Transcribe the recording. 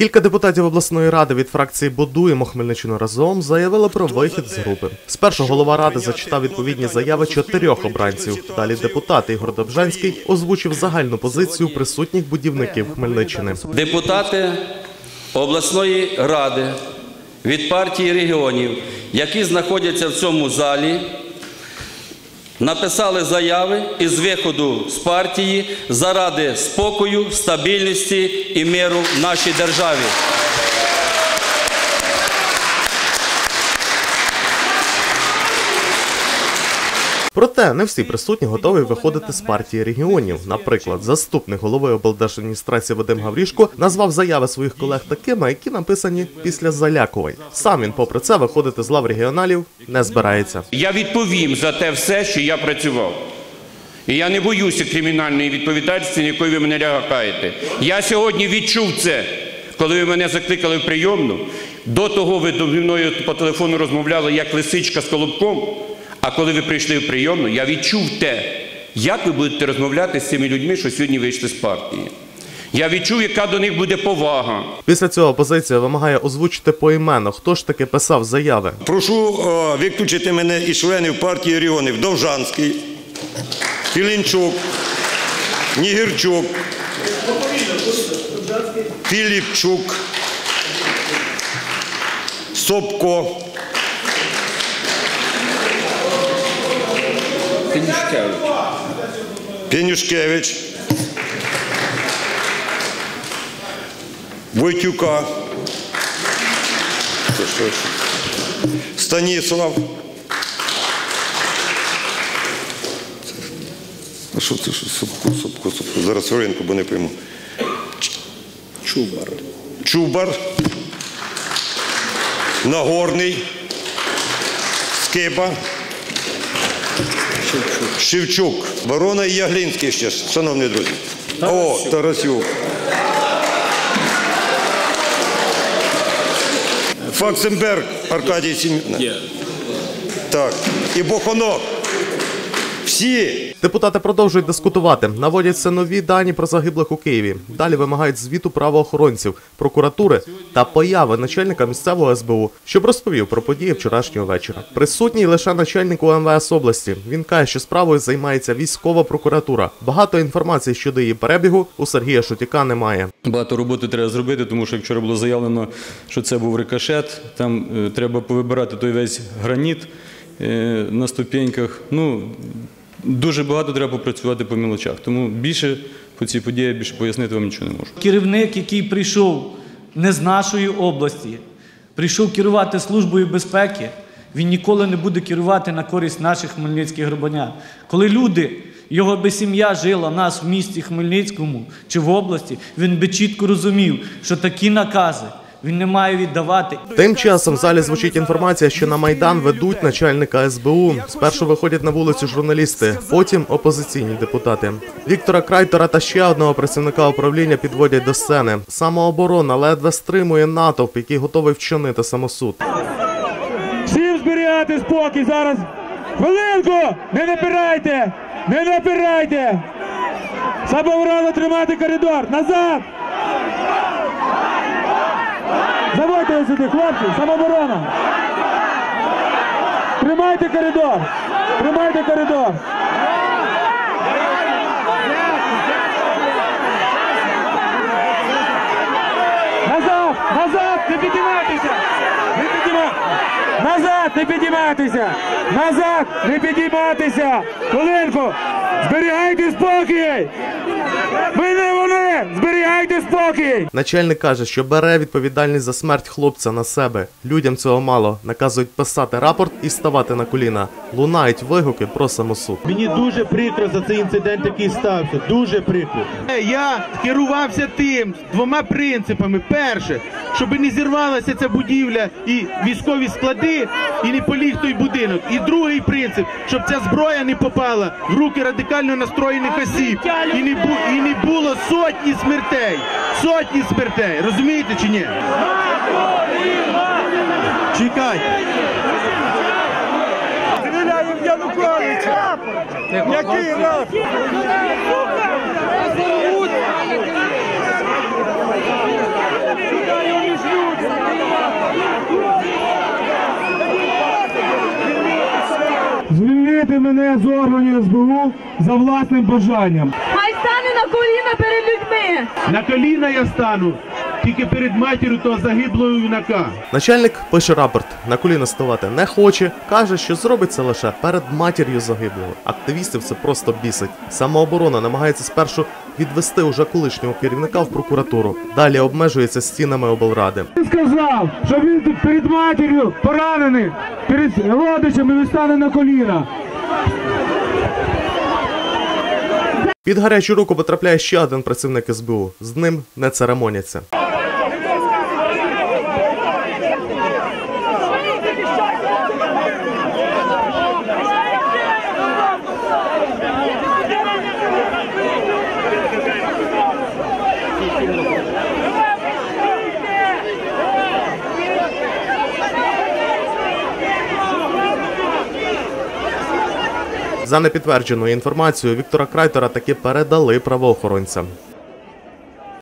Кілька депутатів обласної ради від фракції Будуємо Хмельниччину разом заявили про вихід з групи. Спершу голова ради зачитав відповідні заяви чотирьох обранців. Далі депутат Ігор Добжанський озвучив загальну позицію присутніх будівників Хмельниччини. Депутати обласної ради від партії регіонів, які знаходяться в цьому залі, написали заяви із виходу з партії заради спокою, стабільності і миру в нашій державі. Проте не всі присутні готові виходити з партії регіонів. Наприклад, заступник голови облдержадміністрації Вадим Гаврішко назвав заяви своїх колег такими, які написані після залякувань. Сам він, попри це, виходити з лав регіоналів не збирається. Я відповім за те все, що я працював. І я не боюся кримінальної відповідальності, якої ви мене лякаєте. Я сьогодні відчув це, коли ви мене закликали в прийомну. До того ви зі мною по телефону розмовляли як лисичка з колобком. А коли ви прийшли в прийомну, я відчув те, як ви будете розмовляти з цими людьми, що сьогодні вийшли з партії. Я відчув, яка до них буде повага. Після цього опозиція вимагає озвучити поіменно, хто ж таки писав заяви. Прошу о, виключити мене із членів партії регіонів Довжанський, Філінчук, Нігірчук, Філіпчук, Сопко, Пенюшкевич, Войтюка, що ж? Станіслав. А що це? Що? Сопко, сопко, сопко. Зараз хвилинку, бо не пойму. Чубар. Чубар. Нагорний. Скиба. Шевчук. Шевчук. Ворона і Яглінський ще, шановні друзі. О, Тарасюк. Факсенберг Аркадій Сім'янович. Так. І Бохонок. Всі. Депутати продовжують дискутувати, наводяться нові дані про загиблих у Києві. Далі вимагають звіту правоохоронців, прокуратури та появи начальника місцевого СБУ, щоб розповів про події вчорашнього вечора. Присутній лише начальник УМВС області. Він каже, що справою займається військова прокуратура. Багато інформації щодо її перебігу у Сергія Шутіка немає. Багато роботи треба зробити, тому що вчора було заявлено, що це був рикошет. Там е, треба повибирати той весь граніт на ступеньках. Ну, дуже багато треба попрацювати по мілочах. Тому більше по цій події більше пояснити вам нічого не можу. Керівник, який прийшов не з нашої області, прийшов керувати службою безпеки, він ніколи не буде керувати на користь наших хмельницьких громадян. Коли люди, його би сім'я жила нас в місті Хмельницькому чи в області, він би чітко розумів, що такі накази він не має віддавати. Тим часом в залі звучить інформація, що на майдан ведуть начальника СБУ. Спершу виходять на вулицю журналісти, потім опозиційні депутати. Віктора Крайтора та ще одного працівника управління підводять до сцени. Самооборона ледве стримує натовп, який готовий вчинити самосуд. Всім зберігати спокій зараз. Хвилинку! Не напирайте! Не напирайте! Самооборона тримати коридор! Назад! Заводьте сюди, хлопці! самоборона. Тримайте коридор! Тримайте коридор! Назад! Назад! Не піднімайтеся! Не підійма... Назад! Не підіймайтеся! Назад! Не підіймайтеся! Хвилинку! Зберігайте спокій! Ви не вони! Зберігайте спокій! Начальник каже, що бере відповідальність за смерть хлопця на себе. Людям цього мало. Наказують писати рапорт і ставати на коліна. Лунають вигуки про самосуд. Мені дуже прикро за цей інцидент, який стався. Дуже прикро. Я керувався тим двома принципами. Перше, щоб не зірвалася ця будівля і військові склади, і не поліг той будинок. І другий принцип, щоб ця зброя не попала в руки радикально настроєних осіб і не бу і не було сотні смертей. Сотні смертей. Розумієте чи ні? Чекайте. Стріляємо в Януковича! Який раз? Мене з органів СБУ за власним бажанням. Хай стане на коліна перед людьми. На коліна я стану тільки перед матір'ю того загиблого юнака. Начальник пише рапорт, на коліна ставати не хоче, каже, що зробить це лише перед матір'ю загиблого. Активістів це просто бісить. Самооборона намагається спершу відвести уже колишнього керівника в прокуратуру. Далі обмежується стінами облради. Він сказав, що він перед матір'ю поранений, перед родичами він стане на коліна. Під гарячу руку потрапляє ще один працівник СБУ. З ним не церемоняться. За непідтвердженою інформацією Віктора Крайтера таки передали правоохоронцям.